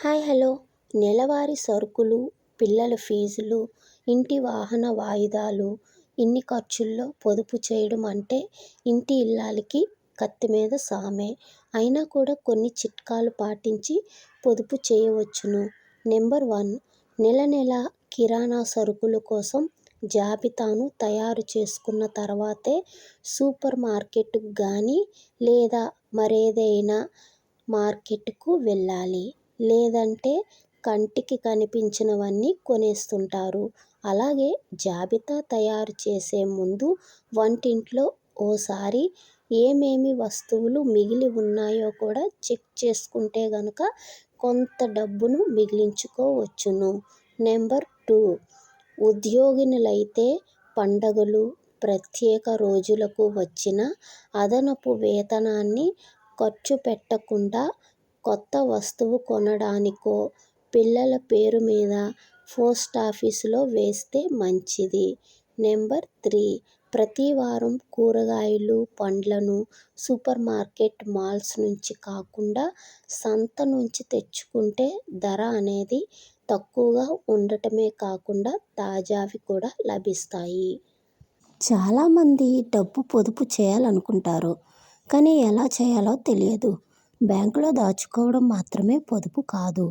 Hi hello. నెలవారీ సరుకులు పిల్లల ఫీజులు ఇంటి వాహన వాయిదాలు ఇన్ని ఖర్చుల్లో పొదుపు చేయడం అంటే ఇంటి ఇల్లాలికి కత్తిమీద సామే. అయినా కూడా కొన్ని చిట్కాలు పాటించి పొదుపు చేయవచ్చును. నెంబర్ వన్ నెల నెల కిరాణా సరుకుల కోసం జాబితాను తయారు చేసుకున్న తర్వాతే సూపర్ మార్కెట్కు కానీ లేదా మరేదైనా మార్కెట్కు వెళ్ళాలి. లేదంటే కంటికి కనిపించినవన్నీ కొనేస్తుంటారు. అలాగే జాబితా తయారు చేసే ముందు వంటింట్లో ఓసారి ఏమేమి వస్తువులు మిగిలి ఉన్నాయో కూడా చెక్ చేసుకుంటే గనుక కొంత డబ్బును మిగిలించుకోవచ్చును. Number two. ఉద్యోగినులైతే పండగలు ప్రత్యేక రోజులకు వచ్చిన అదనపు వేతనాన్ని ఖర్చు పెట్టకుండా కొత్త వస్తువు కొనడానికో పిల్లల పేరు మీద పోస్టాఫీసులో వేస్తే మంచిది. Number three. ప్రతి వారం కూరగాయలు పండ్లను సూపర్ మార్కెట్ మాల్స్ నుంచి కాకుండా సంత నుంచి తెచ్చుకుంటే ధర అనేది తక్కువగా ఉండటమే కాకుండా తాజావి కూడా లభిస్తాయి. చాలామంది డబ్బు పొదుపు చేయాలనుకుంటారు కానీ ఎలా చేయాలో తెలియదు. బ్యాంకులో దాచుకోవడం మాత్రమే పొదుపు కాదు.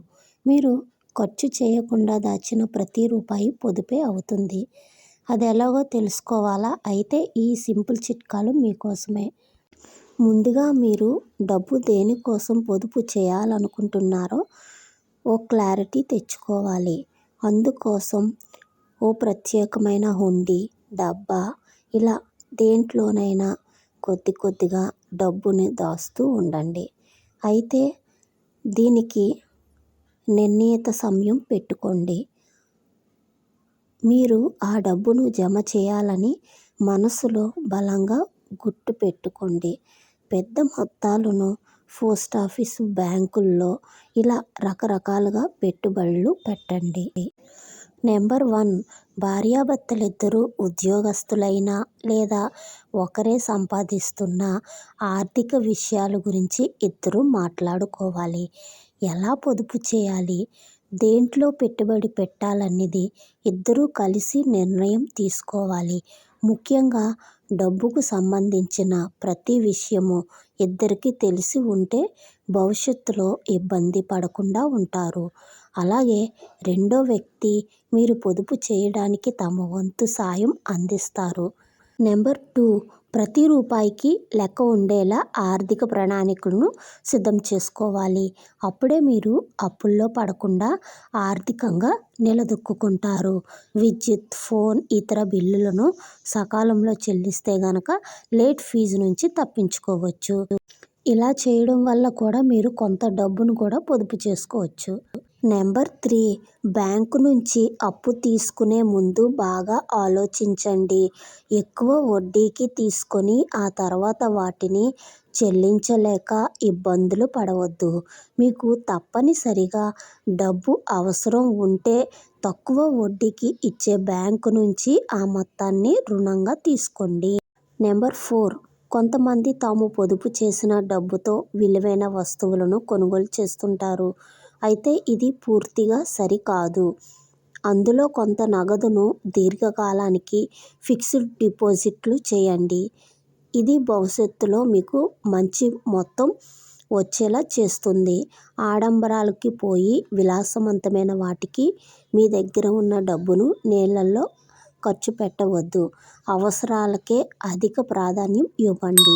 మీరు ఖర్చు చేయకుండా దాచిన ప్రతి రూపాయి పొదుపే అవుతుంది. అది ఎలాగో తెలుసుకోవాలా? అయితే ఈ సింపుల్ చిట్కాలు మీకోసమే. ముందుగా మీరు డబ్బు దేనికోసం పొదుపు చేయాలనుకుంటున్నారో ఓ క్లారిటీ తెచ్చుకోవాలి. అందుకోసం ఓ ప్రత్యేకమైన హుండీ డబ్బా ఇలా దేంట్లోనైనా కొద్ది కొద్దిగా డబ్బుని దాస్తూ ఉండండి. అయితే దీనికి నిర్ణీత సమయం పెట్టుకోండి. మీరు ఆ డబ్బును జమ చేయాలని మనసులో బలంగా గుర్తు పెట్టుకోండి. పెద్ద మొత్తాలను పోస్ట్ ఆఫీసు బ్యాంకుల్లో ఇలా రకరకాలుగా పెట్టుబడులు పెట్టండి. నెంబర్ వన్ భార్యాభర్తలిద్దరూ ఉద్యోగస్తులైనా లేదా ఒకరే సంపాదిస్తున్న ఆర్థిక విషయాల గురించి ఇద్దరూ మాట్లాడుకోవాలి. ఎలా పొదుపు చేయాలి? దేంట్లో పెట్టుబడి పెట్టాలన్నది ఇద్దరూ కలిసి నిర్ణయం తీసుకోవాలి. ముఖ్యంగా డబ్బుకు సంబంధించిన ప్రతి విషయము ఇద్దరికీ తెలిసి ఉంటే భవిష్యత్తులో ఇబ్బంది పడకుండా ఉంటారు. అలాగే రెండో వ్యక్తి మీరు పొదుపు చేయడానికి తమ వంతు సాయం అందిస్తారు. నెంబర్ టూ ప్రతి రూపాయికి లెక్క ఉండేలా ఆర్థిక ప్రణాళికలను సిద్ధం చేసుకోవాలి. అప్పుడే మీరు అప్పుల్లో పడకుండా ఆర్థికంగా నిలదొక్కుకుంటారు. విద్యుత్ ఫోన్ ఇతర బిల్లులను సకాలంలో చెల్లిస్తే గనక లేట్ ఫీజు నుంచి తప్పించుకోవచ్చు. ఇలా చేయడం వల్ల కూడా మీరు కొంత డబ్బును కూడా పొదుపు చేసుకోవచ్చు. నెంబర్ త్రీ బ్యాంకు నుంచి అప్పు తీసుకునే ముందు బాగా ఆలోచించండి. ఎక్కువ వడ్డీకి తీసుకొని ఆ తర్వాత వాటిని చెల్లించలేక ఇబ్బందులు పడవద్దు. మీకు తప్పనిసరిగా డబ్బు అవసరం ఉంటే తక్కువ వడ్డీకి ఇచ్చే బ్యాంకు నుంచి ఆ మొత్తాన్ని రుణంగా తీసుకోండి. నెంబర్ ఫోర్ కొంతమంది తాము పొదుపు చేసిన డబ్బుతో విలువైన వస్తువులను కొనుగోలు చేస్తుంటారు. అయితే ఇది పూర్తిగా సరికాదు. అందులో కొంత నగదును దీర్ఘకాలానికి ఫిక్స్డ్ డిపాజిట్లు చేయండి. ఇది భవిష్యత్తులో మీకు మంచి మొత్తం వచ్చేలా చేస్తుంది. ఆడంబరాలకి పోయి విలాసవంతమైన వాటికి మీ దగ్గర ఉన్న డబ్బును నీళ్ళల్లో ఖర్చు పెట్టవద్దు. అవసరాలకే అధిక ప్రాధాన్యం ఇవ్వండి.